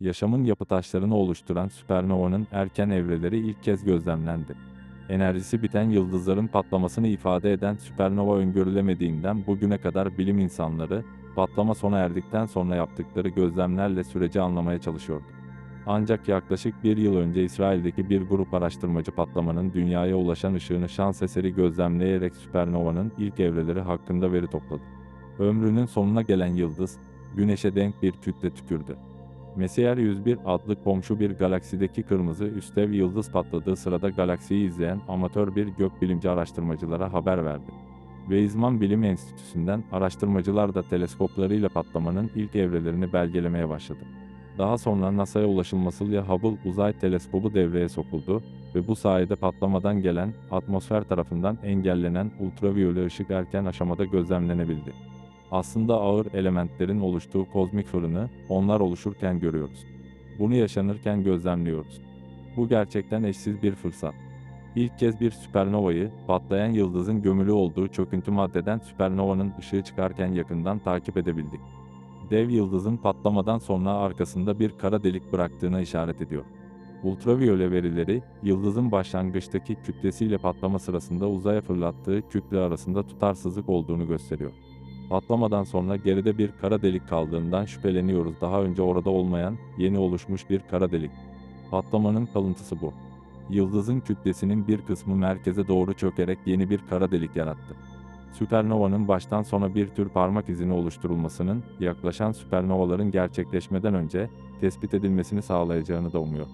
Yaşamın yapı taşlarını oluşturan süpernovanın erken evreleri ilk kez gözlemlendi. Enerjisi biten yıldızların patlamasını ifade eden süpernova öngörülemediğinden bugüne kadar bilim insanları, patlama sona erdikten sonra yaptıkları gözlemlerle süreci anlamaya çalışıyordu. Ancak yaklaşık bir yıl önce İsrail'deki bir grup araştırmacı patlamanın dünyaya ulaşan ışığını şans eseri gözlemleyerek süpernovanın ilk evreleri hakkında veri topladı. Ömrünün sonuna gelen yıldız, Güneş'e denk bir kütle tükürdü. Messier 101 adlı komşu bir galaksideki kırmızı üstev yıldız patladığı sırada galaksiyi izleyen amatör bir gökbilimci araştırmacılara haber verdi. Weizmann Bilim Enstitüsü'nden araştırmacılar da teleskoplarıyla patlamanın ilk evrelerini belgelemeye başladı. Daha sonra NASA'ya ulaşılmasıyla Hubble Uzay Teleskobu devreye sokuldu ve bu sayede patlamadan gelen, atmosfer tarafından engellenen ultraviyole ışık erken aşamada gözlemlenebildi. Aslında ağır elementlerin oluştuğu kozmik fırını, onlar oluşurken görüyoruz. Bunu yaşanırken gözlemliyoruz. Bu gerçekten eşsiz bir fırsat. İlk kez bir süpernovayı, patlayan yıldızın gömülü olduğu çöküntü maddeden süpernovanın ışığı çıkarken yakından takip edebildik. Dev yıldızın patlamadan sonra arkasında bir kara delik bıraktığına işaret ediyor. Ultraviyole verileri, yıldızın başlangıçtaki kütlesiyle patlama sırasında uzaya fırlattığı kütle arasında tutarsızlık olduğunu gösteriyor. Patlamadan sonra geride bir kara delik kaldığından şüpheleniyoruz. Daha önce orada olmayan, yeni oluşmuş bir kara delik. Patlamanın kalıntısı bu. Yıldızın kütlesinin bir kısmı merkeze doğru çökerek yeni bir kara delik yarattı. Süpernovanın baştan sona bir tür parmak izini oluşturulmasının, yaklaşan süpernovaların gerçekleşmeden önce tespit edilmesini sağlayacağını da umuyor.